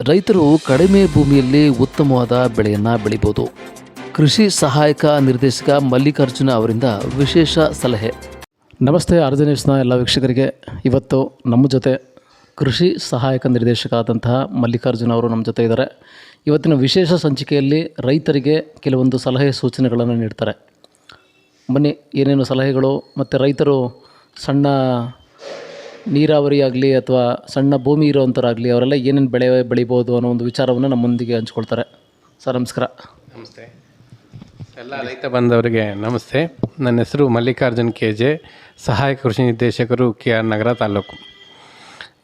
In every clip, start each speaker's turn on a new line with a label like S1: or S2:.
S1: ರೈತರು ಕಡಿಮೆ ಭೂಮಿಯಲ್ಲಿ ಉತ್ತಮವಾದ ಬೆಳೆಯನ್ನು ಬೆಳಿಬೋದು. ಕೃಷಿ ಸಹಾಯಕ ನಿರ್ದೇಶಕ ಮಲ್ಲಿಕಾರ್ಜುನ ಅವರಿಂದ ವಿಶೇಷ ಸಲಹೆ. ನಮಸ್ತೆ ಆರ್ಜನೇಶ್ನ ಎಲ್ಲ ವೀಕ್ಷಕರಿಗೆ. ಇವತ್ತು ನಮ್ಮ ಜೊತೆ ಕೃಷಿ ಸಹಾಯಕ ನಿರ್ದೇಶಕ ಆದಂತಹ ಮಲ್ಲಿಕಾರ್ಜುನ ಅವರು ನಮ್ಮ ಜೊತೆ ಇದ್ದಾರೆ. ಇವತ್ತಿನ ವಿಶೇಷ ಸಂಚಿಕೆಯಲ್ಲಿ ರೈತರಿಗೆ ಕೆಲವೊಂದು ಸಲಹೆ ಸೂಚನೆಗಳನ್ನು ನೀಡ್ತಾರೆ. ಬನ್ನಿ, ಏನೇನು ಸಲಹೆಗಳು ಮತ್ತು ರೈತರು ಸಣ್ಣ ನೀರಾವರಿ ಆಗಲಿ ಅಥವಾ ಸಣ್ಣ ಭೂಮಿ ಇರೋವಂಥವ್ರಾಗಲಿ ಅವರೆಲ್ಲ ಏನೇನು ಬೆಳೆ ಬೆಳಿಬೋದು ಅನ್ನೋ ಒಂದು ವಿಚಾರವನ್ನು ನಮ್ಮೊಂದಿಗೆ ಹಂಚ್ಕೊಳ್ತಾರೆ. ಸರ್, ನಮಸ್ಕಾರ.
S2: ನಮಸ್ತೆ. ಎಲ್ಲ ರೈತ ಬಂಧವರಿಗೆ ನಮಸ್ತೆ. ನನ್ನ ಹೆಸರು ಮಲ್ಲಿಕಾರ್ಜುನ್ ಕೆ ಜೆ ಸಹಾಯಕ ಕೃಷಿ ನಿರ್ದೇಶಕರು ಕೆ ಆರ್ ನಗರ ತಾಲೂಕು.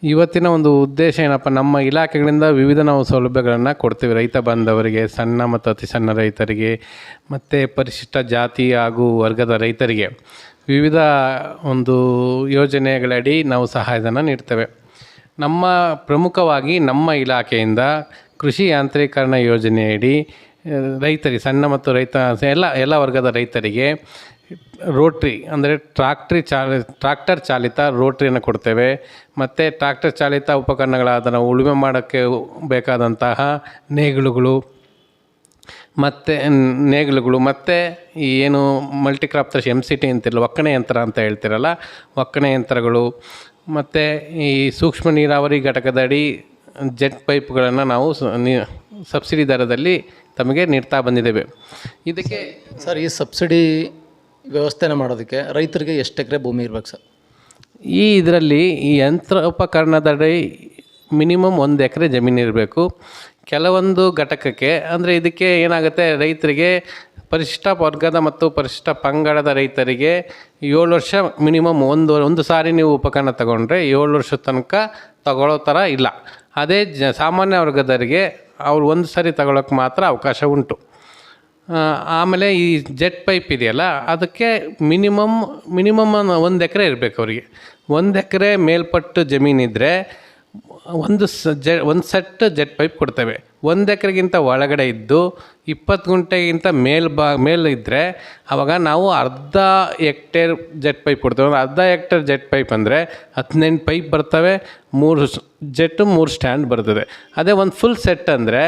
S2: ಇವತ್ತಿನ ಒಂದು ಉದ್ದೇಶ ಏನಪ್ಪ, ನಮ್ಮ ಇಲಾಖೆಗಳಿಂದ ವಿವಿಧ ನಾವು ಸೌಲಭ್ಯಗಳನ್ನು ಕೊಡ್ತೀವಿ. ರೈತ ಬಾಂಧವರಿಗೆ ಸಣ್ಣ ಮತ್ತು ಅತಿ ಸಣ್ಣ ರೈತರಿಗೆ, ಮತ್ತು ಪರಿಶಿಷ್ಟ ಜಾತಿ ಹಾಗೂ ವರ್ಗದ ರೈತರಿಗೆ. ವಿವಿಧ ಒಂದು ಯೋಜನೆಗಳಡಿ ನಾವು ಸಹಾಯಧನ ನೀಡ್ತೇವೆ. ನಮ್ಮ ಪ್ರಮುಖವಾಗಿ ನಮ್ಮ ಇಲಾಖೆಯಿಂದ ಕೃಷಿ ಯಾಂತ್ರೀಕರಣ ಯೋಜನೆಯಡಿ ರೈತರಿಗೆ ಸಣ್ಣ ಮತ್ತು ರೈತ, ಎಲ್ಲ ಎಲ್ಲ ವರ್ಗದ ರೈತರಿಗೆ ರೋಟ್ರಿ, ಅಂದರೆ ಟ್ರಾಕ್ಟ್ರಿ ಚಾಲ, ಟ್ರಾಕ್ಟರ್ ಚಾಲಿತ ರೋಟ್ರಿಯನ್ನು ಕೊಡ್ತೇವೆ. ಮತ್ತು ಟ್ರಾಕ್ಟರ್ ಚಾಲಿತ ಉಪಕರಣಗಳಾದ ನಾವು ಉಳುಮೆ ಮಾಡೋಕ್ಕೆ ಬೇಕಾದಂತಹ ನೇಗಿಲುಗಳು ಮತ್ತು ನೇಗಿಲುಗಳು ಮತ್ತು ಈ ಏನು multi crop thresh M C T ಅಂತಿರಲ್ಲ ಒಕ್ಕಣೆ ಯಂತ್ರ ಅಂತ ಹೇಳ್ತಿರಲ್ಲ ಒಕ್ಕಣೆ ಯಂತ್ರಗಳು ಮತ್ತು ಈ ಸೂಕ್ಷ್ಮ ನೀರಾವರಿ ಘಟಕದಡಿ ಜೆಟ್ ಪೈಪ್ಗಳನ್ನು ನಾವು ಸ- ನೀ ಸಬ್ಸಿಡಿ ದರದಲ್ಲಿ ತಮಗೆ ನೀಡ್ತಾ ಬಂದಿದ್ದೇವೆ. ಇದಕ್ಕೆ
S1: ಸರ್ ಈ ಸಬ್ಸಿಡಿ ವ್ಯವಸ್ಥೆನ ಮಾಡೋದಕ್ಕೆ ರೈತರಿಗೆ ಎಷ್ಟು ಎಕರೆ ಭೂಮಿ ಇರ್ಬೇಕು ಸರ್?
S2: ಈ ಇದರಲ್ಲಿ ಈ ಯಂತ್ರೋಪಕರಣದಡಿ ಮಿನಿಮಮ್ ಒಂದು ಎಕರೆ ಜಮೀನು ಇರಬೇಕು. ಕೆಲವೊಂದು ಘಟಕಕ್ಕೆ, ಅಂದರೆ ಇದಕ್ಕೆ ಏನಾಗುತ್ತೆ, ರೈತರಿಗೆ ಪರಿಶಿಷ್ಟ ವರ್ಗದ ಮತ್ತು ಪರಿಶಿಷ್ಟ ಪಂಗಡದ ರೈತರಿಗೆ ಏಳು ವರ್ಷ ಮಿನಿಮಮ್ ಒಂದು ಒಂದು ಸಾರಿ ನೀವು ಉಪಕರಣ ತಗೊಂಡ್ರೆ ಏಳು ವರ್ಷದ ತನಕ ತಗೊಳ್ಳೋ ಥರ ಇಲ್ಲ. ಅದೇ ಜ, ಸಾಮಾನ್ಯ ವರ್ಗದವರಿಗೆ ಅವ್ರು ಒಂದು ಸಾರಿ ತಗೊಳ್ಳೋಕೆ ಮಾತ್ರ ಅವಕಾಶ ಉಂಟು. ಆಮೇಲೆ ಈ ಜೆಟ್ ಪೈಪ್ ಇದೆಯಲ್ಲ, ಅದಕ್ಕೆ ಮಿನಿಮಮ್ ಮಿನಿಮಮ್ ಒಂದು ಎಕರೆ ಇರಬೇಕು ಅವರಿಗೆ. ಒಂದು ಎಕರೆ ಮೇಲ್ಪಟ್ಟು ಜಮೀನಿದ್ದರೆ ಒಂದು ಸ ಜ, ಒಂದು ಸೆಟ್ ಜೆಟ್ ಪೈಪ್ ಕೊಡ್ತೇವೆ. ಒಂದು ಎಕರೆಗಿಂತ ಒಳಗಡೆ ಇದ್ದು, ಇಪ್ಪತ್ತು ಗುಂಟೆಗಿಂತ ಮೇಲ್ ಬಾ, ಮೇಲೆ ಇದ್ದರೆ ಆವಾಗ ನಾವು ಅರ್ಧ ಹೆಕ್ಟೇರ್ ಜೆಟ್ ಪೈಪ್ ಕೊಡ್ತೇವೆ. ಒಂದು ಅರ್ಧ ಹೆಕ್ಟೇರ್ ಜೆಟ್ ಪೈಪ್ ಅಂದರೆ ಹದಿನೆಂಟು ಪೈಪ್ ಬರ್ತವೆ, ಮೂರು ಜೆಟ್ಟು ಮೂರು ಸ್ಟ್ಯಾಂಡ್ ಬರ್ತದೆ. ಅದೇ ಒಂದು ಫುಲ್ ಸೆಟ್ ಅಂದರೆ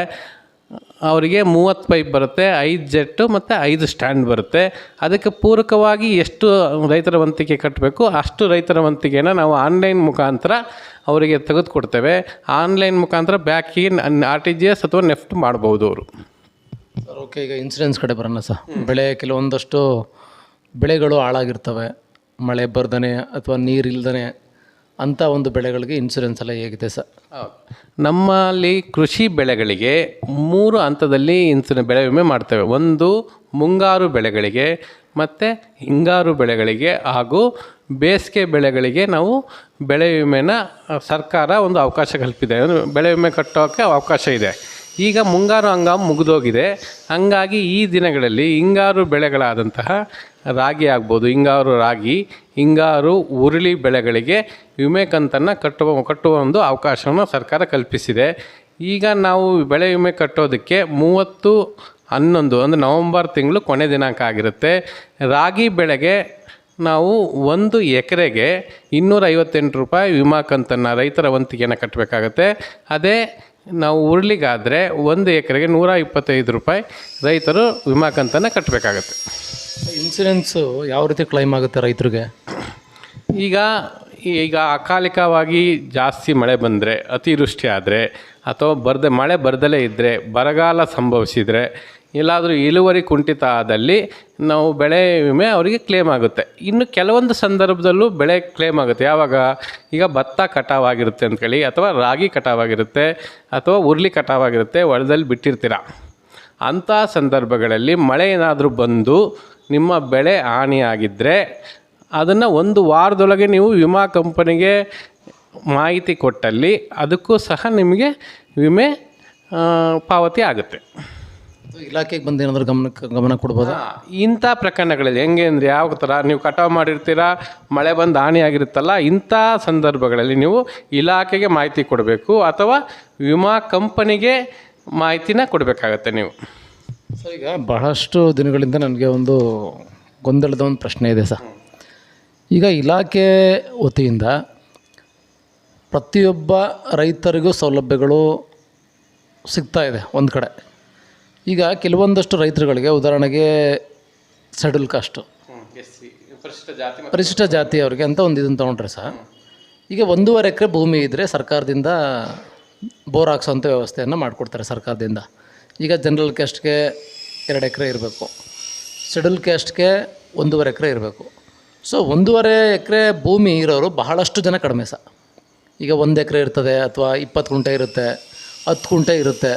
S2: ಅವರಿಗೆ ಮೂವತ್ತು ಪೈಪ್ ಬರುತ್ತೆ, ಐದು ಜೆಟ್ಟು ಮತ್ತು ಐದು ಸ್ಟ್ಯಾಂಡ್ ಬರುತ್ತೆ. ಅದಕ್ಕೆ ಪೂರಕವಾಗಿ ಎಷ್ಟು ರೈತರ ವಂತಿಕೆ ಕಟ್ಟಬೇಕು, ಅಷ್ಟು ರೈತರ ವಂತಿಗೆನ ನಾವು ಆನ್ಲೈನ್ ಮುಖಾಂತರ ಅವರಿಗೆ ತೆಗೆದುಕೊಡ್ತೇವೆ. ಆನ್ಲೈನ್ ಮುಖಾಂತರ back in R T G S ಅಥವಾ ನೆಫ್ಟ್ ಮಾಡ್ಬೋದು ಅವರು.
S1: ಸರ್, ಓಕೆ, ಈಗ ಇನ್ಸೂರೆನ್ಸ್ ಕಡೆ ಬರೋಣ ಸರ್. ಬೆಳೆ ಕೆಲವೊಂದಷ್ಟು ಬೆಳೆಗಳು ಹಾಳಾಗಿರ್ತವೆ. ಮಳೆ ಬರ್ದನೆ ಅಥವಾ ನೀರು ಇಲ್ದನೆ ಅಂಥ ಒಂದು ಬೆಳೆಗಳಿಗೆ ಇನ್ಸೂರೆನ್ಸ್ ಎಲ್ಲ ಹೇಗಿದೆ ಸರ್.
S2: ನಮ್ಮಲ್ಲಿ ಕೃಷಿ ಬೆಳೆಗಳಿಗೆ ಮೂರು ಹಂತದಲ್ಲಿ ಇನ್ಸುರೆ ಬೆಳೆ ವಿಮೆ ಮಾಡ್ತೇವೆ. ಒಂದು ಮುಂಗಾರು ಬೆಳೆಗಳಿಗೆ ಮತ್ತು ಹಿಂಗಾರು ಬೆಳೆಗಳಿಗೆ ಹಾಗೂ ಬೇಸಿಗೆ ಬೆಳೆಗಳಿಗೆ ನಾವು ಬೆಳೆ ವಿಮೆನ ಸರ್ಕಾರ ಒಂದು ಅವಕಾಶ ಕಲ್ಪಿದೆ. ಬೆಳೆ ವಿಮೆ ಕಟ್ಟೋಕ್ಕೆ ಅವಕಾಶ ಇದೆ. ಈಗ ಮುಂಗಾರು ಹಂಗ ಮುಗಿದೋಗಿದೆ. ಹಂಗಾಗಿ ಈ ದಿನಗಳಲ್ಲಿ ಹಿಂಗಾರು ಬೆಳೆಗಳಾದಂತಹ ರಾಗಿ ಆಗ್ಬೋದು ಹಿಂಗಾರು ರಾಗಿ ಹಿಂಗಾರು ಉರುಳಿ ಬೆಳೆಗಳಿಗೆ ವಿಮೆ ಕಂತನ್ನು ಕಟ್ಟುವ ಕಟ್ಟುವ ಒಂದು ಅವಕಾಶವನ್ನು ಸರ್ಕಾರ ಕಲ್ಪಿಸಿದೆ. ಈಗ ನಾವು ಬೆಳೆ ವಿಮೆ ಕಟ್ಟೋದಕ್ಕೆ ಮೂವತ್ತು ಹನ್ನೊಂದು ಅಂದರೆ ನವಂಬರ್ ತಿಂಗಳು ಕೊನೆ ದಿನಾಂಕ ಆಗಿರುತ್ತೆ. ರಾಗಿ ಬೆಳೆಗೆ ನಾವು ಒಂದು ಎಕರೆಗೆ ಇನ್ನೂರ ಐವತ್ತೆಂಟು ರೂಪಾಯಿ ವಿಮಾ ಕಂತನ್ನು ರೈತರ ವಂತಿಗೆಯನ್ನು ಕಟ್ಟಬೇಕಾಗತ್ತೆ. ಅದೇ ನಾವು ಉರ್ಲಿಗಾದರೆ ಒಂದು ಎಕರೆಗೆ ನೂರ ಇಪ್ಪತ್ತೈದು ರೂಪಾಯಿ ರೈತರು ವಿಮಾ ಕಂತನ್ನು ಕಟ್ಟಬೇಕಾಗತ್ತೆ
S1: ಇನ್ಸೂರೆನ್ಸು ಯಾವ ರೀತಿ ಕ್ಲೈಮ್ ಆಗುತ್ತೆ ರೈತರಿಗೆ?
S2: ಈಗ ಈಗ ಅಕಾಲಿಕವಾಗಿ ಜಾಸ್ತಿ ಮಳೆ ಬಂದರೆ ಅತಿವೃಷ್ಟಿ ಆದರೆ ಅಥವಾ ಬರದೆ ಮಳೆ ಬರದಲೇ ಇದ್ದರೆ ಬರಗಾಲ ಸಂಭವಿಸಿದರೆ ಎಲ್ಲಾದರೂ ಇಳುವರಿ ಕುಂಠಿತ ಆದಲ್ಲಿ ನಾವು ಬೆಳೆ ವಿಮೆ ಅವರಿಗೆ ಕ್ಲೇಮ್ ಆಗುತ್ತೆ. ಇನ್ನು ಕೆಲವೊಂದು ಸಂದರ್ಭದಲ್ಲೂ ಬೆಳೆ ಕ್ಲೇಮ್ ಆಗುತ್ತೆ. ಯಾವಾಗ? ಈಗ ಭತ್ತ ಕಟಾವಾಗಿರುತ್ತೆ ಅಂದ್ಕೊಳ್ಳಿ ಅಥವಾ ರಾಗಿ ಕಟಾವಾಗಿರುತ್ತೆ, ಅಥವಾ ಉರುಳಿ ಕಟಾವಾಗಿರುತ್ತೆ, ಹೊಲದಲ್ಲಿ ಬಿಟ್ಟಿರ್ತೀರ? ಅಂಥ ಸಂದರ್ಭಗಳಲ್ಲಿ ಮಳೆ ಏನಾದರೂ ಬಂದು ನಿಮ್ಮ ಬೆಳೆ ಹಾನಿಯಾಗಿದ್ದರೆ ಅದನ್ನು ಒಂದು ವಾರದೊಳಗೆ ನೀವು ವಿಮಾ ಕಂಪನಿಗೆ ಮಾಹಿತಿ ಕೊಟ್ಟಲ್ಲಿ ಅದಕ್ಕೂ ಸಹ ನಿಮಗೆ ವಿಮೆ ಪಾವತಿ ಆಗುತ್ತೆ.
S1: ಇಲಾಖೆಗೆ ಬಂದು ಏನಾದರೂ ಗಮನಕ್ಕೆ ಗಮನ ಕೊಡ್ಬೋದಾ?
S2: ಇಂಥ ಪ್ರಕರಣಗಳಲ್ಲಿ ಹೆಂಗೆ ಅಂದರೆ ಯಾವ ಥರ ನೀವು ಕಟಾವು ಮಾಡಿರ್ತೀರಾ ಮಳೆ ಬಂದು ಹಾನಿಯಾಗಿರುತ್ತಲ್ಲ ಇಂಥ ಸಂದರ್ಭಗಳಲ್ಲಿ ನೀವು ಇಲಾಖೆಗೆ ಮಾಹಿತಿ ಕೊಡಬೇಕು ಅಥವಾ ವಿಮಾ ಕಂಪನಿಗೆ ಮಾಹಿತಿನ ಕೊಡಬೇಕಾಗತ್ತೆ ನೀವು?
S1: ಸರ್ ಈಗ ಬಹಳಷ್ಟು ದಿನಗಳಿಂದ ನನಗೆ ಒಂದು ಗೊಂದಲದ ಒಂದು ಪ್ರಶ್ನೆ ಇದೆ ಸರ್. ಈಗ ಇಲಾಖೆ ವತಿಯಿಂದ ಪ್ರತಿಯೊಬ್ಬ ರೈತರಿಗೂ ಸೌಲಭ್ಯಗಳು ಸಿಗ್ತಾ ಇದೆ ಒಂದು ಕಡೆ. ಈಗ ಕೆಲವೊಂದಷ್ಟು ರೈತರುಗಳಿಗೆ ಉದಾಹರಣೆಗೆ ಸೆಡ್ಯೂಲ್ ಕಾಸ್ಟು. ಪರಿಶಿಷ್ಟ ಜಾತಿಯವರಿಗೆ ಅಂತ ಒಂದು ಇದನ್ನು ತೊಗೊಂಡ್ರೆ ಸಹ ಈಗ ಒಂದೂವರೆ ಎಕರೆ ಭೂಮಿ ಇದ್ದರೆ ಸರ್ಕಾರದಿಂದ ಬೋರ್ ಹಾಕ್ಸೋಂಥ ವ್ಯವಸ್ಥೆಯನ್ನು ಮಾಡಿಕೊಡ್ತಾರೆ ಸರ್ಕಾರದಿಂದ. ಈಗ ಜನರಲ್ ಕ್ಯಾಸ್ಟ್ಗೆ ಎರಡು ಎಕರೆ ಇರಬೇಕು. ಶೆಡ್ಯೂಲ್ ಕ್ಯಾಸ್ಟ್ಗೆ ಒಂದೂವರೆ ಎಕರೆ ಇರಬೇಕು. ಸೊ ಒಂದೂವರೆ ಎಕರೆ ಭೂಮಿ ಇರೋರು ಬಹಳಷ್ಟು ಜನ ಕಡಿಮೆ ಸಹ. ಈಗ ಒಂದು ಎಕರೆ ಇರ್ತದೆ ಅಥವಾ ಇಪ್ಪತ್ತು ಕುಂಟೆ ಇರುತ್ತೆ ಹತ್ತು ಕುಂಟೆ ಇರುತ್ತೆ.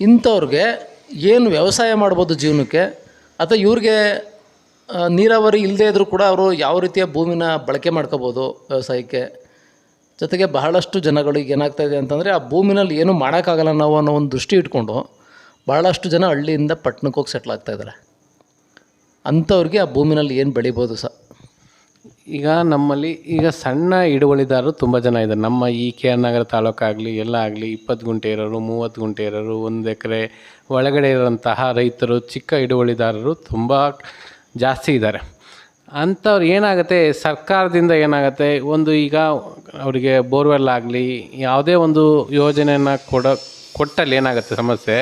S1: ಇಂಥವ್ರಿಗೆ ಏನು ವ್ಯವಸಾಯ ಮಾಡ್ಬೋದು ಜೀವನಕ್ಕೆ, ಅಥವಾ ಇವ್ರಿಗೆ ನೀರಾವರಿ ಇಲ್ಲದೇ ಇದ್ದರೂ ಕೂಡ ಅವರು ಯಾವ ರೀತಿಯ ಭೂಮಿನ ಬಳಕೆ ಮಾಡ್ಕೋಬೋದು ವ್ಯವಸಾಯಕ್ಕೆ. ಜೊತೆಗೆ ಬಹಳಷ್ಟು ಜನಗಳಿಗೆ ಏನಾಗ್ತಾ ಇದೆ ಅಂತಂದರೆ ಆ ಭೂಮಿನಲ್ಲಿ ಏನೂ ಮಾಡೋಕ್ಕಾಗಲ್ಲ ನಾವು ಅನ್ನೋ ಒಂದು ದೃಷ್ಟಿ ಇಟ್ಕೊಂಡು ಬಹಳಷ್ಟು ಜನ ಹಳ್ಳಿಯಿಂದ ಪಟ್ಟಣಕ್ಕೆ ಹೋಗಿ ಸೆಟ್ಲ್ ಆಗ್ತಾಯಿದ್ದಾರೆ ಅಂಥವ್ರಿಗೆ ಆ ಭೂಮಿನಲ್ಲಿ ಏನು ಬೆಳಿಬೋದು ಸಹ.
S2: ಈಗ ನಮ್ಮಲ್ಲಿ ಈಗ ಸಣ್ಣ ಹಿಡುವಳಿದಾರರು ತುಂಬ ಜನ ಇದ್ದಾರೆ. ನಮ್ಮ ಈ ಕೆ ಆರ್ ನಗರ ತಾಲೂಕಾಗಲಿ, ಎಲ್ಲ ಆಗಲಿ ಇಪ್ಪತ್ತು ಗುಂಟೆ ಇರೋರು, ಮೂವತ್ತು ಗುಂಟೆ ಇರೋರು, ಒಂದು ಎಕರೆ ಒಳಗಡೆ ಇರೋಂತಹ ರೈತರು, ಚಿಕ್ಕ ಹಿಡುವಳಿದಾರರು ತುಂಬ ಜಾಸ್ತಿ ಇದ್ದಾರೆ. ಅಂಥವ್ರು ಏನಾಗುತ್ತೆ, ಸರ್ಕಾರದಿಂದ ಏನಾಗುತ್ತೆ, ಒಂದು ಈಗ ಅವರಿಗೆ ಬೋರ್ವೆಲ್ ಆಗಲಿ, ಯಾವುದೇ ಒಂದು ಯೋಜನೆಯನ್ನು ಕೊಡ, ಕೊಟ್ಟಲ್ಲಿ ಏನಾಗುತ್ತೆ ಸಮಸ್ಯೆ,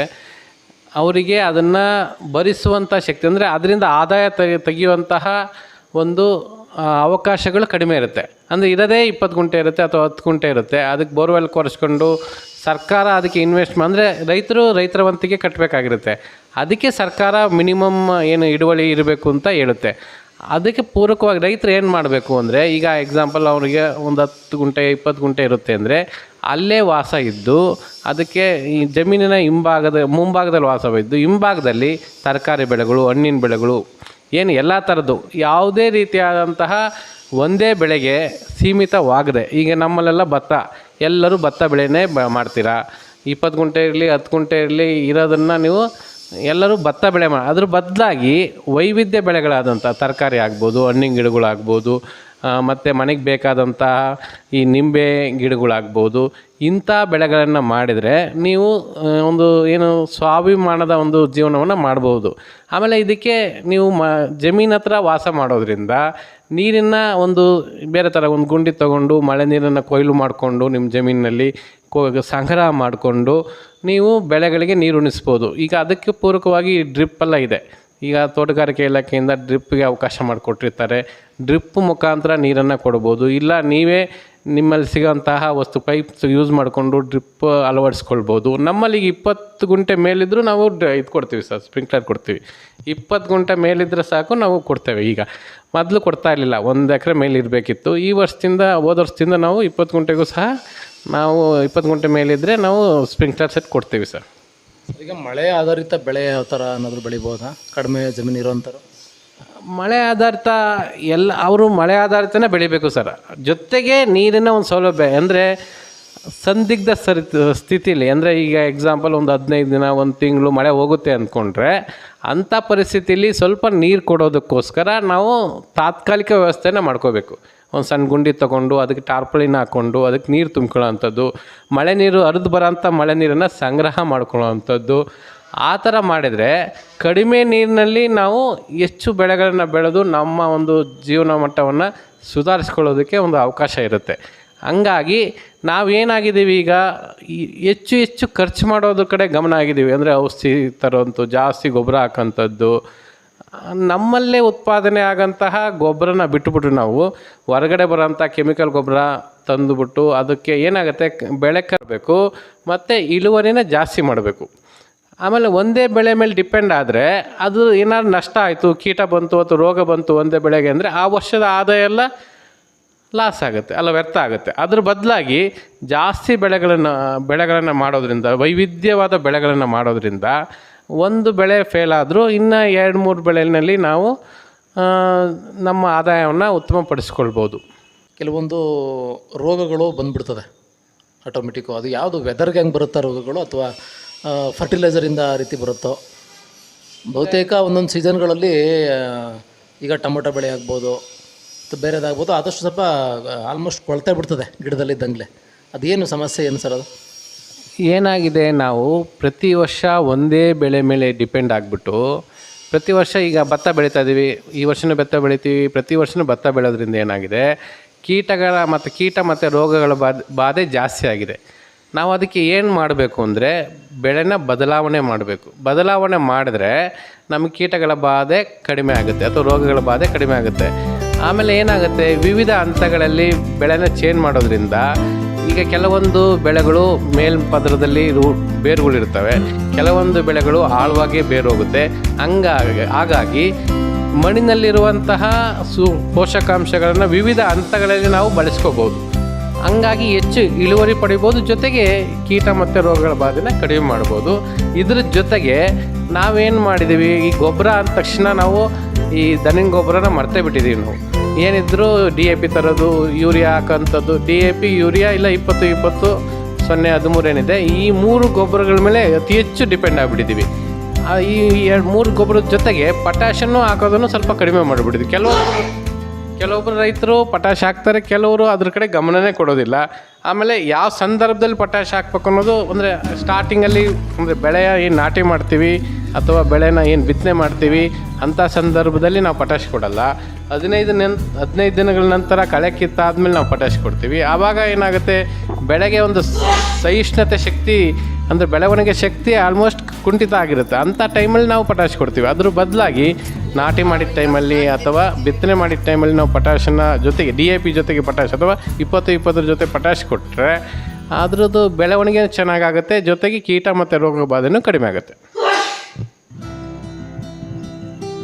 S2: ಅವರಿಗೆ ಅದನ್ನು ಭರಿಸುವಂಥ ಶಕ್ತಿ, ಅಂದರೆ ಅದರಿಂದ ಆದಾಯ ತೆಗೆ, ತೆಗೆಯುವಂತಹ ಒಂದು ಅವಕಾಶಗಳು ಕಡಿಮೆ ಇರುತ್ತೆ. ಅಂದರೆ ಇರೋದೇ ಇಪ್ಪತ್ತು ಗುಂಟೆ ಇರುತ್ತೆ ಅಥವಾ ಹತ್ತು ಗುಂಟೆ ಇರುತ್ತೆ. ಅದಕ್ಕೆ ಬೋರ್ವೆಲ್ ಕೊರೆಸ್ಕೊಂಡು ಸರ್ಕಾರ ಅದಕ್ಕೆ ಇನ್ವೆಸ್ಟ್ ಅಂದರೆ ರೈತರು ರೈತರ ವಂತಿಗೆ ಕಟ್ಟಬೇಕಾಗಿರುತ್ತೆ ಅದಕ್ಕೆ ಸರ್ಕಾರ ಮಿನಿಮಮ್ ಏನು ಹಿಡುವಳಿ ಇರಬೇಕು ಅಂತ ಹೇಳುತ್ತೆ. ಅದಕ್ಕೆ ಪೂರಕವಾಗಿ ರೈತರು ಏನು ಮಾಡಬೇಕು ಅಂದರೆ, ಈಗ ಎಕ್ಸಾಂಪಲ್ ಅವರಿಗೆ ಒಂದು ಹತ್ತು ಗುಂಟೆ, ಇಪ್ಪತ್ತು ಗುಂಟೆ ಇರುತ್ತೆ ಅಂದರೆ ಅಲ್ಲೇ ವಾಸ ಇದ್ದು ಅದಕ್ಕೆ ಈ ಜಮೀನಿನ ಹಿಂಭಾಗದ, ಮುಂಭಾಗದಲ್ಲಿ ವಾಸವಿದ್ದು ಹಿಂಭಾಗದಲ್ಲಿ ತರಕಾರಿ ಬೆಳೆಗಳು, ಹಣ್ಣಿನ ಬೆಳೆಗಳು ಏನು ಎಲ್ಲ ಥರದ್ದು ಯಾವುದೇ ರೀತಿಯಾದಂತಹ ಒಂದೇ ಬೆಳೆಗೆ ಸೀಮಿತವಾಗದೆ, ಈಗ ನಮ್ಮಲ್ಲೆಲ್ಲ ಭತ್ತ, ಎಲ್ಲರೂ ಭತ್ತ ಬೆಳೆನೇ ಬ ಮಾಡ್ತೀರಾ? ಇಪ್ಪತ್ತು ಗುಂಟೆ ಇರಲಿ, ಹತ್ತು ಗುಂಟೆ ಇರಲಿ ಇರೋದನ್ನು ನೀವು ಎಲ್ಲರೂ ಭತ್ತ ಬೆಳೆ ಮಾ, ಅದ್ರ ಬದಲಾಗಿ ವೈವಿಧ್ಯ ಬೆಳೆಗಳಾದಂಥ ತರಕಾರಿ ಆಗ್ಬೋದು, ಹಣ್ಣಿನ ಗಿಡಗಳಾಗ್ಬೋದು ಮತ್ತು ಮನೆಗೆ ಬೇಕಾದಂತಹ ಈ ನಿಂಬೆ ಗಿಡಗಳಾಗ್ಬೋದು, ಇಂಥ ಬೆಳೆಗಳನ್ನು ಮಾಡಿದರೆ ನೀವು ಒಂದು ಏನು ಸ್ವಾಭಿಮಾನದ ಒಂದು ಜೀವನವನ್ನು ಮಾಡ್ಬೋದು. ಆಮೇಲೆ ಇದಕ್ಕೆ ನೀವು ಮ, ಜಮೀನ್ ಹತ್ರ ವಾಸ ಮಾಡೋದ್ರಿಂದ ನೀರಿನ ಒಂದು ಬೇರೆ ಥರ ಒಂದು ಗುಂಡಿ ತಗೊಂಡು, ಮಳೆ ನೀರನ್ನು ಕೊಯ್ಲು ಮಾಡಿಕೊಂಡು ನಿಮ್ಮ ಜಮೀನಿನಲ್ಲಿ ಕೊ, ಸಂಗ್ರಹ ಮಾಡಿಕೊಂಡು ನೀವು ಬೆಳೆಗಳಿಗೆ ನೀರು ಉಣಿಸ್ಬೋದು ಈಗ ಅದಕ್ಕೆ ಪೂರಕವಾಗಿ ಡ್ರಿಪ್ಪೆಲ್ಲ ಇದೆ. ಈಗ ತೋಟಗಾರಿಕೆ ಇಲಾಖೆಯಿಂದ ಡ್ರಿಪ್ಗೆ ಅವಕಾಶ ಮಾಡಿಕೊಟ್ಟಿರ್ತಾರೆ. ಡ್ರಿಪ್ ಮುಖಾಂತರ ನೀರನ್ನು ಕೊಡ್ಬೋದು. ಇಲ್ಲ, ನೀವೇ ನಿಮ್ಮಲ್ಲಿ ಸಿಗೋಂತಹ ವಸ್ತು ಪೈಪ್ಸ್ ಯೂಸ್ ಮಾಡಿಕೊಂಡು ಡ್ರಿಪ್ ಅಳವಡಿಸ್ಕೊಳ್ಬೋದು. ನಮ್ಮಲ್ಲಿ ಈಗ ಇಪ್ಪತ್ತು ಗುಂಟೆ ಮೇಲಿದ್ದರೂ ನಾವು ಇದು ಕೊಡ್ತೀವಿ ಸರ್, ಸ್ಪ್ರಿಂಕ್ಲರ್ ಕೊಡ್ತೀವಿ. ಇಪ್ಪತ್ತು ಗುಂಟೆ ಮೇಲಿದ್ದರೆ ಸಾಕು, ನಾವು ಕೊಡ್ತೇವೆ. ಈಗ ಮೊದಲು ಕೊಡ್ತಾ ಇರಲಿಲ್ಲ, ಒಂದು ಎಕರೆ ಮೇಲೆ ಇರಬೇಕಿತ್ತು ಈ ವರ್ಷದಿಂದ, ಹೋದ ವರ್ಷದಿಂದ ನಾವು ಇಪ್ಪತ್ತು ಗುಂಟೆಗೂ ಸಹ ನಾವು ಇಪ್ಪತ್ತು ಗುಂಟೆ ಮೇಲಿದ್ದರೆ ನಾವು ಸ್ಪ್ರಿಂಕ್ಲರ್ ಸೆಟ್ ಕೊಡ್ತೀವಿ ಸರ್.
S1: ಈಗ ಮಳೆ ಆಧಾರಿತ ಬೆಳೆ ಯಾವ ಥರ ಅನ್ನೋದ್ರು ಬೆಳಿಬೋದಾ ಕಡಿಮೆ ಜಮೀನು ಇರೋಂಥರು
S2: ಮಳೆ ಆಧಾರಿತ ಎಲ್ಲ, ಅವರು ಮಳೆ ಆಧಾರಿತನೇ ಬೆಳಿಬೇಕು ಸರ್. ಜೊತೆಗೆ ನೀರಿನ ಒಂದು ಸೌಲಭ್ಯ, ಅಂದರೆ ಸಂದಿಗ್ಧ ಸರಿ, ಸ್ಥಿತಿಲಿ, ಅಂದರೆ ಈಗ ಎಕ್ಸಾಂಪಲ್ ಒಂದು ಹದಿನೈದು ದಿನ, ಒಂದು ತಿಂಗಳು ಮಳೆ ಹೋಗುತ್ತೆ ಅಂದ್ಕೊಂಡ್ರೆ, ಅಂಥ ಪರಿಸ್ಥಿತಿಲಿ ಸ್ವಲ್ಪ ನೀರು ಕೊಡೋದಕ್ಕೋಸ್ಕರ ನಾವು ತಾತ್ಕಾಲಿಕ ವ್ಯವಸ್ಥೆನ ಮಾಡ್ಕೋಬೇಕು. ಒಂದು ಸಣ್ಣ ಗುಂಡಿ ತೊಗೊಂಡು, ಅದಕ್ಕೆ ಟಾರ್ಪಳಿನ ಹಾಕ್ಕೊಂಡು ಅದಕ್ಕೆ ನೀರು ತುಂಬ್ಕೊಳ್ಳೋ ಅಂಥದ್ದು ಮಳೆ ನೀರು ಹರಿದು ಬರೋಂಥ ಮಳೆ ನೀರನ್ನು ಸಂಗ್ರಹ ಮಾಡ್ಕೊಳ್ಳೋ ಅಂಥದ್ದು ಆ ಥರ ಮಾಡಿದರೆ ಕಡಿಮೆ ನೀರಿನಲ್ಲಿ ನಾವು ಹೆಚ್ಚು ಬೆಳೆಗಳನ್ನು ಬೆಳೆದು ನಮ್ಮ ಒಂದು ಜೀವನ ಮಟ್ಟವನ್ನು ಸುಧಾರಿಸ್ಕೊಳ್ಳೋದಕ್ಕೆ ಒಂದು ಅವಕಾಶ ಇರುತ್ತೆ. ಹಂಗಾಗಿ ನಾವೇನಾಗಿದ್ದೀವಿ ಈಗ ಹೆಚ್ಚು ಹೆಚ್ಚು ಖರ್ಚು ಮಾಡೋದ್ರ ಕಡೆ ಗಮನ ಆಗಿದ್ದೀವಿ ಅಂದರೆ ಔಷಧಿ ತರೋಂಥ ಜಾಸ್ತಿ ಗೊಬ್ಬರ ಹಾಕೋಂಥದ್ದು ನಮ್ಮಲ್ಲೇ ಉತ್ಪಾದನೆ ಆಗೋಂತಹ ಗೊಬ್ಬರನ ಬಿಟ್ಟುಬಿಟ್ಟು ನಾವು, ಹೊರಗಡೆ ಬರೋಂಥ ಕೆಮಿಕಲ್ ಗೊಬ್ಬರ ತಂದುಬಿಟ್ಟು ಅದಕ್ಕೆ ಏನಾಗುತ್ತೆ? ಬೆಳೆ ಕರಬೇಕು, ಮತ್ತು ಇಳುವರಿನ ಜಾಸ್ತಿ ಮಾಡಬೇಕು. ಆಮೇಲೆ ಒಂದೇ ಬೆಳೆ ಮೇಲೆ ಡಿಪೆಂಡ್ ಆದರೆ ಅದು ಏನಾದ್ರು ನಷ್ಟ ಆಯಿತು, ಕೀಟ ಬಂತು ಅಥವಾ ರೋಗ ಬಂತು ಒಂದೇ ಬೆಳೆಗೆ ಅಂದರೆ ಆ ವರ್ಷದ ಆದಾಯ ಎಲ್ಲ ಲಾಸ್ ಆಗುತ್ತೆ ಅಲ್ಲ ವ್ಯರ್ಥ ಆಗುತ್ತೆ. ಅದ್ರ ಬದಲಾಗಿ ಜಾಸ್ತಿ ಬೆಳೆಗಳನ್ನು ಬೆಳೆಗಳನ್ನು ಮಾಡೋದ್ರಿಂದ, ವೈವಿಧ್ಯವಾದ ಬೆಳೆಗಳನ್ನು ಮಾಡೋದ್ರಿಂದ ಒಂದು ಬೆಳೆ ಫೇಲ್ ಆದರೂ ಇನ್ನು ಎರಡು ಮೂರು ಬೆಳೆಯಲ್ಲಿ ನಾವು ನಮ್ಮ ಆದಾಯವನ್ನು ಉತ್ತಮಪಡಿಸ್ಕೊಳ್ಬೋದು.
S1: ಕೆಲವೊಂದು ರೋಗಗಳು ಬಂದ್ಬಿಡ್ತದೆ. ಆಟೋಮೆಟಿಕ್ಕು ಅದು ಯಾವುದು ವೆದರ್ಗೆ ಹೆಂಗೆ ಬರುತ್ತಾ ರೋಗಗಳು ಅಥವಾ ಫರ್ಟಿಲೈಸರಿಂದ ಆ ರೀತಿ ಬರುತ್ತೋ? ಬಹುತೇಕ ಒಂದೊಂದು ಸೀಸನ್ಗಳಲ್ಲಿ ಈಗ ಟೊಮೊಟೊ ಬೆಳೆ ಆಗ್ಬೋದು, ಅಥವಾ ಬೇರೆದಾಗ್ಬೋದು, ಆದಷ್ಟು ಸ್ವಲ್ಪ ಆಲ್ಮೋಸ್ಟ್ ಕೊಳ್ತಾ ಬಿಡ್ತದೆ ಗಿಡದಲ್ಲಿದ್ದಂಗೆ ಅದೇನು ಸಮಸ್ಯೆ ಏನು ಸರ್ ಅದು?
S2: ಏನಾಗಿದೆ ನಾವು ಪ್ರತಿ ವರ್ಷ ಒಂದೇ ಬೆಳೆ ಮೇಲೆ ಡಿಪೆಂಡ್ ಆಗಿಬಿಟ್ಟು ಪ್ರತಿ ವರ್ಷ ಈಗ ಭತ್ತ ಬೆಳೀತಾ ಇದ್ದೀವಿ ಈ ವರ್ಷನೂ ಭತ್ತ ಬೆಳಿತೀವಿ, ಪ್ರತಿ ವರ್ಷನೂ ಭತ್ತ ಬೆಳೆಯೋದ್ರಿಂದ ಏನಾಗಿದೆ? ಕೀಟಗಳ ಮತ್ತು ಕೀಟ ಮತ್ತು ರೋಗಗಳ ಬಾಧೆ ಬಾಧೆ ಜಾಸ್ತಿ ಆಗಿದೆ. ನಾವು ಅದಕ್ಕೆ ಏನು ಮಾಡಬೇಕು ಅಂದರೆ ಬೆಳೆನ ಬದಲಾವಣೆ ಮಾಡಬೇಕು. ಬದಲಾವಣೆ ಮಾಡಿದ್ರೆ ನಮಗೆ ಕೀಟಗಳ ಬಾಧೆ ಕಡಿಮೆ ಆಗುತ್ತೆ ಅಥವಾ ರೋಗಗಳ ಬಾಧೆ ಕಡಿಮೆ ಆಗುತ್ತೆ. ಆಮೇಲೆ ಏನಾಗುತ್ತೆ? ವಿವಿಧ ಹಂತಗಳಲ್ಲಿ ಬೆಳೆನ ಚೇಂಜ್ ಮಾಡೋದ್ರಿಂದ ಈಗ ಕೆಲವೊಂದು ಬೆಳೆಗಳು ಮೇಲ್ ಪದರದಲ್ಲಿ ರೂ ಬೇರುಗಳಿರ್ತವೆ ಕೆಲವೊಂದು ಬೆಳೆಗಳು ಆಳವಾಗಿ ಬೇರು ಹೋಗುತ್ತೆ ಹಂಗಾಗಿ ಹಾಗಾಗಿ ಮಣ್ಣಿನಲ್ಲಿರುವಂತಹ ಸು ಪೋಷಕಾಂಶಗಳನ್ನು ವಿವಿಧ ಹಂತಗಳಲ್ಲಿ ನಾವು ಬಳಸ್ಕೋಬೋದು ಹಂಗಾಗಿ ಹೆಚ್ಚು ಇಳುವರಿ ಪಡಿಬೋದು ಜೊತೆಗೆ ಕೀಟ ಮತ್ತು ರೋಗಗಳ ಬಾಧೆನ ಕಡಿಮೆ ಮಾಡ್ಬೋದು. ಇದ್ರ ಜೊತೆಗೆ ನಾವೇನು ಮಾಡಿದ್ದೀವಿ ಈ ಗೊಬ್ಬರ ಅಂದ ತಕ್ಷಣ ನಾವು ಈ ದನಿನ ಗೊಬ್ಬರನ ಮರ್ತೇ ಬಿಟ್ಟಿದ್ದೀವಿ ನಾವು. ಏನಿದ್ರು ಡಿ ಎ ಪಿ ತರೋದು, ಯೂರಿಯಾ ಹಾಕೋಂಥದ್ದು. ಡಿ ಎ ಪಿ ಯೂರಿಯಾ ಇಲ್ಲ, ಇಪ್ಪತ್ತು ಇಪ್ಪತ್ತು, ಸೊನ್ನೆ ಹದಿಮೂರು ಏನಿದೆ ಈ ಮೂರು ಗೊಬ್ಬರಗಳ ಮೇಲೆ ಅತಿ ಹೆಚ್ಚು ಡಿಪೆಂಡ್ ಆಗಿಬಿಟ್ಟಿದ್ದೀವಿ ಈ ಎರಡು ಮೂರು ಗೊಬ್ಬರದ ಜೊತೆಗೆ ಪೊಟ್ಯಾಷನ್ನು ಹಾಕೋದನ್ನು ಸ್ವಲ್ಪ ಕಡಿಮೆ ಮಾಡಿಬಿಟ್ಟಿದ್ವಿ. ಕೆಲವೊಬ್ಬರು ಕೆಲವೊಬ್ಬರು ರೈತರು ಪಟಾಶ್ ಹಾಕ್ತಾರೆ, ಕೆಲವರು ಅದ್ರ ಕಡೆ ಗಮನನೇ ಕೊಡೋದಿಲ್ಲ. ಆಮೇಲೆ ಯಾವ ಸಂದರ್ಭದಲ್ಲಿ ಪಟಾಶ್ ಹಾಕ್ಬೇಕು ಅನ್ನೋದು ಅಂದರೆ ಸ್ಟಾರ್ಟಿಂಗಲ್ಲಿ ಅಂದರೆ ಬೆಳೆಯ ಏನು ನಾಟಿ ಮಾಡ್ತೀವಿ ಅಥವಾ ಬೆಳೆನ ಏನು ಬಿತ್ತನೆ ಮಾಡ್ತೀವಿ ಅಂಥ ಸಂದರ್ಭದಲ್ಲಿ ನಾವು ಪಟಾಶ್ ಕೊಡಲ್ಲ. ಹದಿನೈದು ನೆನ್ ಹದಿನೈದು ದಿನಗಳ ನಂತರ ಕಳೆ ಕಿತ್ತಾದ್ಮೇಲೆ ನಾವು ಪಟಾಶ್ ಕೊಡ್ತೀವಿ. ಆವಾಗ ಏನಾಗುತ್ತೆ, ಬೆಳೆಗೆ ಒಂದು ಸಹಿಷ್ಣುತೆ ಶಕ್ತಿ ಅಂದರೆ ಬೆಳವಣಿಗೆ ಶಕ್ತಿ ಆಲ್ಮೋಸ್ಟ್ ಕುಂಠಿತ ಆಗಿರುತ್ತೆ. ಅಂಥ ಟೈಮಲ್ಲಿ ನಾವು ಪಟಾಶ್ ಕೊಡ್ತೀವಿ. ಅದ್ರ ಬದಲಾಗಿ ನಾಟಿ ಮಾಡಿದ ಟೈಮಲ್ಲಿ ಅಥವಾ ಬಿತ್ತನೆ ಮಾಡಿದ ಟೈಮಲ್ಲಿ ನಾವು ಪಟಾಶನ್ನ ಜೊತೆಗೆ ಡಿ ಎ ಪಿ ಜೊತೆಗೆ ಪಟಾಶ್ ಅಥವಾ ಇಪ್ಪತ್ತು ಇಪ್ಪತ್ತರ ಜೊತೆ ಪಟಾಶ್ ಕೊಟ್ಟರೆ ಅದರದ್ದು ಬೆಳವಣಿಗೆ ಚೆನ್ನಾಗಾಗುತ್ತೆ, ಜೊತೆಗೆ ಕೀಟ ಮತ್ತು ರೋಗ ಬಾಧೆನೂ ಕಡಿಮೆ ಆಗುತ್ತೆ.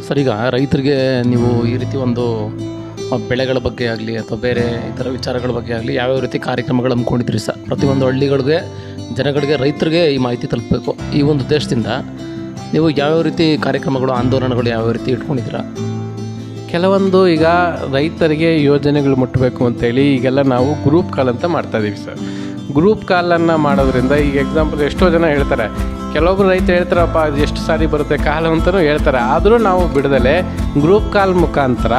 S1: ಸರ್, ಈಗ ರೈತರಿಗೆ ನೀವು ಈ ರೀತಿ ಒಂದು ಬೆಳೆಗಳ ಬಗ್ಗೆ ಆಗಲಿ ಅಥವಾ ಬೇರೆ ಇತರ ವಿಚಾರಗಳ ಬಗ್ಗೆ ಆಗಲಿ ಯಾವ್ಯಾವ ರೀತಿ ಕಾರ್ಯಕ್ರಮಗಳು ಹಮ್ಮಿಕೊಂಡಿದ್ರಿ ಸರ್? ಪ್ರತಿಯೊಂದು ಹಳ್ಳಿಗಳಿಗೆ, ಜನಗಳಿಗೆ, ರೈತರಿಗೆ ಈ ಮಾಹಿತಿ ತಲುಪಬೇಕು. ಈ ಒಂದು ಉದ್ದೇಶದಿಂದ ನೀವು ಯಾವ್ಯಾವ ರೀತಿ ಕಾರ್ಯಕ್ರಮಗಳು, ಆಂದೋಲನಗಳು ಯಾವ್ಯಾವ ರೀತಿ ಇಟ್ಕೊಂಡಿದ್ದೀರಾ?
S2: ಕೆಲವೊಂದು ಈಗ ರೈತರಿಗೆ ಯೋಜನೆಗಳು ಮುಟ್ಟಬೇಕು ಅಂತೇಳಿ ಈಗೆಲ್ಲ ನಾವು ಗ್ರೂಪ್ ಕಾಲ್ ಅಂತ ಮಾಡ್ತಾ ಇದೀವಿ ಸರ್. ಗ್ರೂಪ್ ಕಾಲನ್ನು ಮಾಡೋದ್ರಿಂದ ಈಗ ಎಕ್ಸಾಂಪಲ್ ಎಷ್ಟೋ ಜನ ಹೇಳ್ತಾರೆ, ಕೆಲವೊಬ್ರು ರೈತ ಹೇಳ್ತಾರಪ್ಪ, ಅದು ಎಷ್ಟು ಸಾರಿ ಬರುತ್ತೆ ಕಾಲ ಅಂತಲೂ ಹೇಳ್ತಾರೆ. ಆದರೂ ನಾವು ಬಿಡದಲೆ ಗ್ರೂಪ್ ಕಾಲ್ ಮುಖಾಂತರ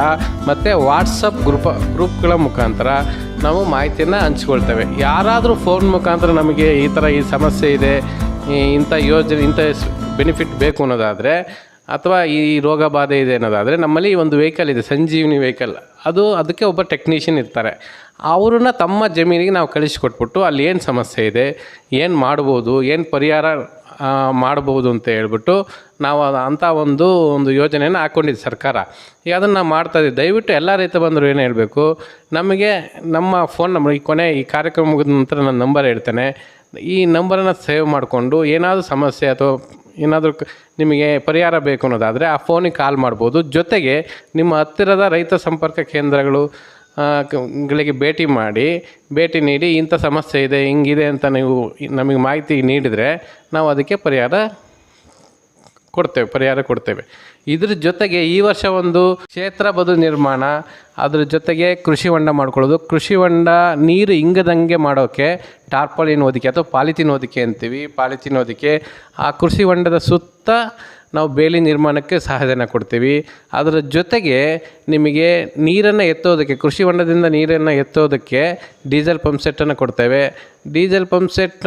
S2: ಮತ್ತು ವಾಟ್ಸಪ್ ಗ್ರೂಪ್ ಗ್ರೂಪ್ಗಳ ಮುಖಾಂತರ ನಾವು ಮಾಹಿತಿಯನ್ನು ಹಂಚ್ಕೊಳ್ತೇವೆ. ಯಾರಾದರೂ ಫೋನ್ ಮುಖಾಂತರ ನಮಗೆ ಈ ಥರ ಈ ಸಮಸ್ಯೆ ಇದೆ ಇಂಥ ಯೋಜನೆ, ಇಂಥ ಬೆನಿಫಿಟ್ ಬೇಕು ಅನ್ನೋದಾದರೆ ಅಥವಾ ಈ ರೋಗ ಬಾಧೆ ಇದೆ ಅನ್ನೋದಾದರೆ ನಮ್ಮಲ್ಲಿ ಒಂದು ವೆಹಿಕಲ್ ಇದೆ, ಸಂಜೀವಿನಿ ವೆಹಿಕಲ್ ಅದು ಅದಕ್ಕೆ ಒಬ್ಬ ಟೆಕ್ನಿಷಿಯನ್ ಇರ್ತಾರೆ. ಅವ್ರನ್ನ ತಮ್ಮ ಜಮೀನಿಗೆ ನಾವು ಕಳಿಸ್ಕೊಟ್ಬಿಟ್ಟು ಅಲ್ಲಿ ಏನು ಸಮಸ್ಯೆ ಇದೆ, ಏನು ಮಾಡ್ಬೋದು, ಏನು ಪರಿಹಾರ ಮಾಡ್ಬೋದು ಅಂತ ಹೇಳ್ಬಿಟ್ಟು ನಾವು ಅಂಥ ಒಂದು ಒಂದು ಯೋಜನೆಯನ್ನು ಹಾಕ್ಕೊಂಡಿದ್ದು ಸರ್ಕಾರ. ಈಗ ಅದನ್ನು ನಾವು ಮಾಡ್ತಾ ಇದ್ದೀವಿ ದಯವಿಟ್ಟು ಎಲ್ಲ ರೈತ ಬಂದರು ಏನು ಹೇಳಬೇಕು? ನಮಗೆ ನಮ್ಮ ಫೋನ್ ನಂಬರ್ ಈ ಕೊನೆ ಈ ಕಾರ್ಯಕ್ರಮ ಮುಗಿದ ನಂತರ ನನ್ನ ನಂಬರ್ ಹೇಳ್ತೇನೆ. ಈ ನಂಬರನ್ನು ಸೇವ್ ಮಾಡಿಕೊಂಡು ಏನಾದರೂ ಸಮಸ್ಯೆ ಅಥವಾ ಏನಾದರೂ ನಿಮಗೆ ಪರಿಹಾರ ಬೇಕು ಅನ್ನೋದಾದರೆ ಆ ಫೋನಿಗೆ ಕಾಲ್ ಮಾಡ್ಬೋದು. ಜೊತೆಗೆ ನಿಮ್ಮ ಹತ್ತಿರದ ರೈತ ಸಂಪರ್ಕ ಕೇಂದ್ರಗಳು ಗಳಿಗೆ ಭೇಟಿ ಮಾಡಿ, ಭೇಟಿ ನೀಡಿ ಇಂಥ ಸಮಸ್ಯೆ ಇದೆ, ಹಿಂಗಿದೆ ಅಂತ ನೀವು ನಮಗೆ ಮಾಹಿತಿ ನೀಡಿದರೆ ನಾವು ಅದಕ್ಕೆ ಪರಿಹಾರ ಕೊಡ್ತೇವೆ ಪರಿಹಾರ ಕೊಡ್ತೇವೆ. ಇದ್ರ ಜೊತೆಗೆ ಈ ವರ್ಷ ಒಂದು ಕ್ಷೇತ್ರ ಬದು ನಿರ್ಮಾಣ, ಅದ್ರ ಜೊತೆಗೆ ಕೃಷಿ ಹೊಂಡ ಮಾಡ್ಕೊಳ್ಳೋದು. ಕೃಷಿ ಹೊಂಡ ನೀರು ಇಂಗದಂಗೆ ಮಾಡೋಕ್ಕೆ ಟಾರ್ಪಾಲಿನ್ ಓದಿಕೆ ಅಥವಾ ಪಾಲಿಥಿನ್ ಓದಿಕೆ ಅಂತೀವಿ. ಪಾಲಿಥಿನ್ ಓದಿಕೆ ಆ ಕೃಷಿ ಹೊಂಡದ ಸುತ್ತ ನಾವು ಬೇಲಿ ನಿರ್ಮಾಣಕ್ಕೆ ಸಹಾಯಧನ ಕೊಡ್ತೀವಿ. ಅದರ ಜೊತೆಗೆ ನಿಮಗೆ ನೀರನ್ನು ಎತ್ತೋದಕ್ಕೆ, ಕೃಷಿ ಹೊಂಡದಿಂದ ನೀರನ್ನು ಎತ್ತೋದಕ್ಕೆ ಡೀಸೆಲ್ ಪಂಪ್ ಸೆಟ್ಟನ್ನು ಕೊಡ್ತೇವೆ. ಡೀಸೆಲ್ ಪಂಪ್ ಸೆಟ್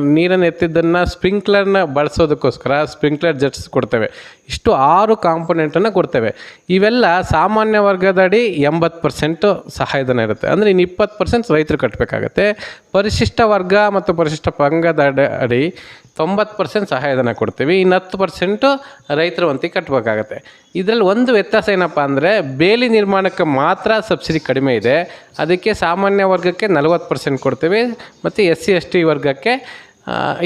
S2: ನೀರನ್ನು ಎತ್ತಿದ್ದನ್ನು ಸ್ಪ್ರಿಂಕ್ಲರ್ನ ಬಳಸೋದಕ್ಕೋಸ್ಕರ ಸ್ಪ್ರಿಂಕ್ಲರ್ ಜೆಟ್ಸ್ ಕೊಡ್ತೇವೆ. ಇಷ್ಟು ಆರು ಕಾಂಪೊನೆಂಟನ್ನು ಕೊಡ್ತೇವೆ. ಇವೆಲ್ಲ ಸಾಮಾನ್ಯ ವರ್ಗದಡಿ ಎಂಬತ್ತು ಪರ್ಸೆಂಟು ಸಹಾಯಧನ ಇರುತ್ತೆ. ಅಂದರೆ ಇನ್ನು ಇಪ್ಪತ್ತು ಪರ್ಸೆಂಟ್ ರೈತರು ಕಟ್ಟಬೇಕಾಗತ್ತೆ ಪರಿಶಿಷ್ಟ ವರ್ಗ ಮತ್ತು ಪರಿಶಿಷ್ಟ ಪಂಗದ ಅಡ- ತೊಂಬತ್ತು ಪರ್ಸೆಂಟ್ ಸಹಾಯಧನ ಕೊಡ್ತೀವಿ. ಇನ್ನು ಹತ್ತು ಪರ್ಸೆಂಟು ರೈತರು ವಂತಿ ಕಟ್ಟಬೇಕಾಗತ್ತೆ ಇದರಲ್ಲಿ ಒಂದು ವ್ಯತ್ಯಾಸ ಏನಪ್ಪ ಅಂದರೆ ಬೇಲಿ ನಿರ್ಮಾಣಕ್ಕೆ ಮಾತ್ರ ಸಬ್ಸಿಡಿ ಕಡಿಮೆ ಇದೆ. ಅದಕ್ಕೆ ಸಾಮಾನ್ಯ ವರ್ಗಕ್ಕೆ ನಲವತ್ತು ಪರ್ಸೆಂಟ್ ಕೊಡ್ತೇವೆ ಮತ್ತು ಎಸ್ ಸಿ ಎಸ್ ಟಿ ವರ್ಗಕ್ಕೆ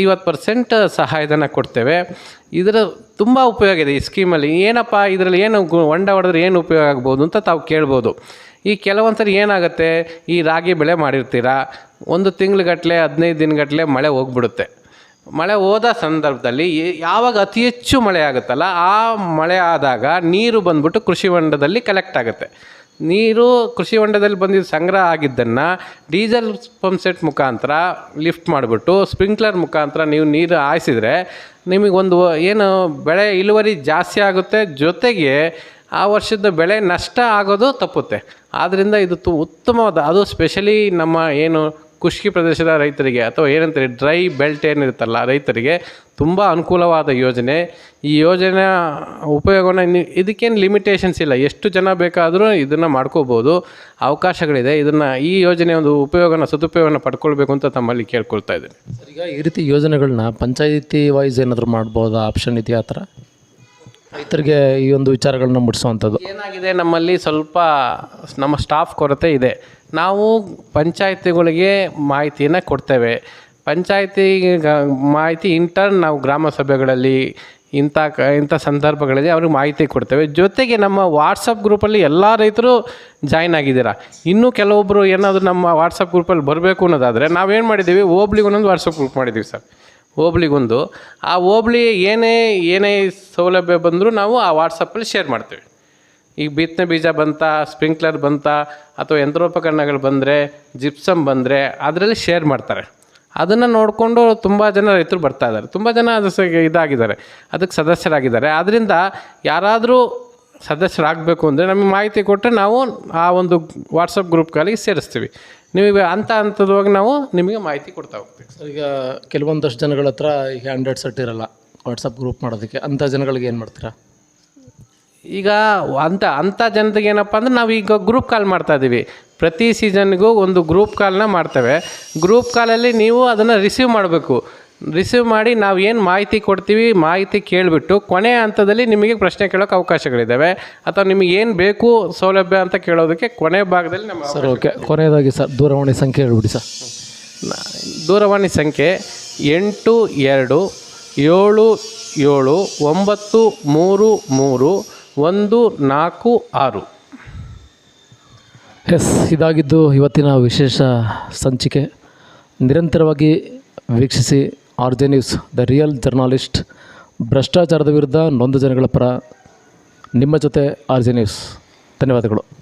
S2: ಐವತ್ತು ಪರ್ಸೆಂಟ್ ಸಹಾಯಧನ ಕೊಡ್ತೇವೆ. ಇದರ ತುಂಬ ಉಪಯೋಗ ಇದೆ ಈ ಸ್ಕೀಮಲ್ಲಿ ಏನಪ್ಪ, ಇದರಲ್ಲಿ ಏನು ಹೊಂಡ ಹೊಡೆದ್ರೆ ಏನು ಉಪಯೋಗ ಆಗ್ಬೋದು ಅಂತ ತಾವು ಕೇಳ್ಬೋದು. ಈ ಕೆಲವೊಂದು ಸರಿ ಏನಾಗುತ್ತೆ, ಈ ರಾಗಿ ಬೆಳೆ ಮಾಡಿರ್ತೀರ? ಒಂದು ತಿಂಗ್ಳುಗಟ್ಟಲೆ ಹದಿನೈದು ದಿನಗಟ್ಟಲೆ ಮಳೆ ಹೋಗ್ಬಿಡುತ್ತೆ. ಮಳೆ ಹೋದ ಸಂದರ್ಭದಲ್ಲಿ ಯಾವಾಗ ಅತಿ ಹೆಚ್ಚು ಮಳೆ ಆಗುತ್ತಲ್ಲ, ಆ ಮಳೆ ಆದಾಗ ನೀರು ಬಂದ್ಬಿಟ್ಟು ಕೃಷಿ ಹೊಂಡದಲ್ಲಿ ಕಲೆಕ್ಟ್ ಆಗುತ್ತೆ. ನೀರು ಕೃಷಿ ಹೊಂಡದಲ್ಲಿ ಬಂದಿದ್ದು ಸಂಗ್ರಹ ಆಗಿದ್ದನ್ನು ಡೀಸೆಲ್ ಪಂಪ್ ಸೆಟ್ ಮುಖಾಂತರ ಲಿಫ್ಟ್ ಮಾಡಿಬಿಟ್ಟು ಸ್ಪ್ರಿಂಕ್ಲರ್ ಮುಖಾಂತರ ನೀವು ನೀರು ಹಾಯಿಸಿದರೆ ನಿಮಗೊಂದು ಏನು ಬೆಳೆ ಇಳುವರಿ ಜಾಸ್ತಿ ಆಗುತ್ತೆ, ಜೊತೆಗೆ ಆ ವರ್ಷದ ಬೆಳೆ ನಷ್ಟ ಆಗೋದು ತಪ್ಪುತ್ತೆ. ಆದ್ದರಿಂದ ಇದು ತು ಉತ್ತಮವಾದ ಅದು ಸ್ಪೆಷಲಿ ನಮ್ಮ ಏನು ಖುಷ್ಕಿ ಪ್ರದೇಶದ ರೈತರಿಗೆ ಅಥವಾ ಏನಂತಾರೆ ಡ್ರೈ ಬೆಲ್ಟ್ ಏನಿರುತ್ತಲ್ಲ ರೈತರಿಗೆ ತುಂಬ ಅನುಕೂಲವಾದ ಯೋಜನೆ. ಈ ಯೋಜನೆಯ ಉಪಯೋಗನ ಇನ್ನು ಇದಕ್ಕೇನು ಲಿಮಿಟೇಷನ್ಸ್ ಇಲ್ಲ. ಎಷ್ಟು ಜನ ಬೇಕಾದರೂ ಇದನ್ನು ಮಾಡ್ಕೋಬೋದು. ಅವಕಾಶಗಳಿದೆ. ಇದನ್ನು ಈ ಯೋಜನೆ ಒಂದು ಉಪಯೋಗನ ಸದುಪಯೋಗನ ಪಡ್ಕೊಳ್ಬೇಕು ಅಂತ ತಮ್ಮಲ್ಲಿ ಕೇಳ್ಕೊಳ್ತಾ ಇದ್ದೀನಿ.
S1: ಸರ್ ಈಗ ಈ ರೀತಿ ಯೋಜನೆಗಳನ್ನ ಪಂಚಾಯಿತಿ ವೈಸ್ ಏನಾದರೂ ಮಾಡ್ಬೋದಾ? ಆಪ್ಷನ್ ಇದೆಯಾ ಆ ಥರ? ರೈತರಿಗೆ ಈ ಒಂದು ವಿಚಾರಗಳನ್ನ ಮುಟ್ಟಿಸುವಂಥದ್ದು
S2: ಏನಾಗಿದೆ ನಮ್ಮಲ್ಲಿ ಸ್ವಲ್ಪ ನಮ್ಮ ಸ್ಟಾಫ್ ಕೊರತೆ ಇದೆ. ನಾವು ಪಂಚಾಯತಿಗಳಿಗೆ ಮಾಹಿತಿಯನ್ನು ಕೊಡ್ತೇವೆ. ಪಂಚಾಯತಿ ಮಾಹಿತಿ ಇಂಟರ್ನ್ ನಾವು ಗ್ರಾಮ ಸಭೆಗಳಲ್ಲಿ ಇಂಥ ಕ, ಇಂಥ ಸಂದರ್ಭಗಳಲ್ಲಿ ಅವ್ರಿಗೆ ಮಾಹಿತಿ ಕೊಡ್ತೇವೆ. ಜೊತೆಗೆ ನಮ್ಮ ವಾಟ್ಸಪ್ ಗ್ರೂಪಲ್ಲಿ ಎಲ್ಲ ರೈತರು ಜಾಯ್ನ್ ಆಗಿದ್ದೀರ? ಇನ್ನೂ ಕೆಲವೊಬ್ಬರು ಏನಾದರೂ ನಮ್ಮ ವಾಟ್ಸಪ್ ಗ್ರೂಪಲ್ಲಿ ಬರಬೇಕು ಅನ್ನೋದಾದರೆ ನಾವೇನು ಮಾಡಿದ್ದೀವಿ? ಹೋಬ್ಳಿಗೆ ಒಂದೊಂದು ವಾಟ್ಸಪ್ ಗ್ರೂಪ್ ಮಾಡಿದ್ದೀವಿ ಸರ್. ಹೋಬ್ಳಿಗೊಂದು ಆ ಹೋಬ್ಳಿ ಏನೇ ಏನೇ ಸೌಲಭ್ಯ ಬಂದರೂ ನಾವು ಆ ವಾಟ್ಸಪ್ಪಲ್ಲಿ ಶೇರ್ ಮಾಡ್ತೀವಿ. ಈಗ ಬಿತ್ತನೆ ಬೀಜ ಬಂತ, ಸ್ಪ್ರಿಂಕ್ಲರ್ ಬಂತ, ಅಥವಾ ಯಂತ್ರೋಪಕರಣಗಳು ಬಂದರೆ, ಜಿಪ್ಸಮ್ ಬಂದರೆ, ಅದರಲ್ಲಿ ಶೇರ್ ಮಾಡ್ತಾರೆ. ಅದನ್ನು ನೋಡಿಕೊಂಡು ತುಂಬ ಜನ ರೈತರು ಬರ್ತಾ ಇದ್ದಾರೆ. ತುಂಬ ಜನ ಅದು ಇದಾಗಿದ್ದಾರೆ. ಅದಕ್ಕೆ ಸದಸ್ಯರಾಗಿದ್ದಾರೆ. ಆದ್ದರಿಂದ ಯಾರಾದರೂ ಸದಸ್ಯರಾಗಬೇಕು ಅಂದರೆ ನಮಗೆ ಮಾಹಿತಿ ಕೊಟ್ಟರೆ ನಾವು ಆ ಒಂದು ವಾಟ್ಸಪ್ ಗ್ರೂಪ್ಗಳಿಗೆ ಸೇರಿಸ್ತೀವಿ. ನೀವು ಹಂತ ಹಂತದವಾಗಿ ನಾವು ನಿಮಗೆ ಮಾಹಿತಿ ಕೊಡ್ತಾ ಹೋಗ್ತೀವಿ.
S1: ಈಗ ಕೆಲವೊಂದಷ್ಟು ಜನಗಳ ಹತ್ರ ಈಗ ಹಂಡ್ರೆಡ್ ಸೆಟ್ ಇರಲ್ಲ ವಾಟ್ಸಪ್ ಗ್ರೂಪ್ ಮಾಡೋದಕ್ಕೆ. ಅಂಥ ಜನಗಳಿಗೆ ಏನು ಮಾಡ್ತೀರಾ?
S2: ಈಗ ಅಂಥ ಅಂಥ ಜನತೆಗೆ ಏನಪ್ಪ ಅಂದ್ರೆ ನಾವು ಈಗ ಗ್ರೂಪ್ ಕಾಲ್ ಮಾಡ್ತಾ ಇದ್ದೀವಿ ಪ್ರತಿ ಸೀಸನ್ಗೂ ಒಂದು ಗ್ರೂಪ್ ಕಾಲ್ನ ಮಾಡ್ತೇವೆ. ಗ್ರೂಪ್ ಕಾಲಲ್ಲಿ ನೀವು ಅದನ್ನು ರಿಸೀವ್ ಮಾಡಬೇಕು. ರಿಸೀವ್ ಮಾಡಿ ನಾವು ಏನು ಮಾಹಿತಿ ಕೊಡ್ತೀವಿ ಮಾಹಿತಿ ಕೇಳಿಬಿಟ್ಟು ಕೊನೆ ಹಂತದಲ್ಲಿ ನಿಮಗೆ ಪ್ರಶ್ನೆ ಕೇಳೋಕೆ ಅವಕಾಶಗಳಿದ್ದಾವೆ ಅಥವಾ ನಿಮಗೆ ಏನು ಬೇಕು ಸೌಲಭ್ಯ ಅಂತ ಕೇಳೋದಕ್ಕೆ ಕೊನೆ ಭಾಗದಲ್ಲಿ ನಮ್ಮ
S1: ಸರ್ ಓಕೆ. ಕೊನೆಯದಾಗಿ ಸರ್ ದೂರವಾಣಿ ಸಂಖ್ಯೆ ಹೇಳ್ಬಿಡಿ ಸರ್.
S2: ದೂರವಾಣಿ ಸಂಖ್ಯೆ ಎಂಟು ಎರಡು ಏಳು ಏಳು ಒಂಬತ್ತು ಮೂರು ಮೂರು ಒಂದು, ನಾಲ್ಕು, ಆರು.
S1: ಎಸ್, ಇದಾಗಿದ್ದು ಇವತ್ತಿನ ವಿಶೇಷ ಸಂಚಿಕೆ. ನಿರಂತರವಾಗಿ ವೀಕ್ಷಿಸಿ R J news, the real journalist. ಭ್ರಷ್ಟಾಚಾರದ ವಿರುದ್ಧ ನೊಂದು ಜನಗಳ ಪರ ನಿಮ್ಮ ಜೊತೆ ಆರ್ ಜೆ ನ್ಯೂಸ್. ಧನ್ಯವಾದಗಳು.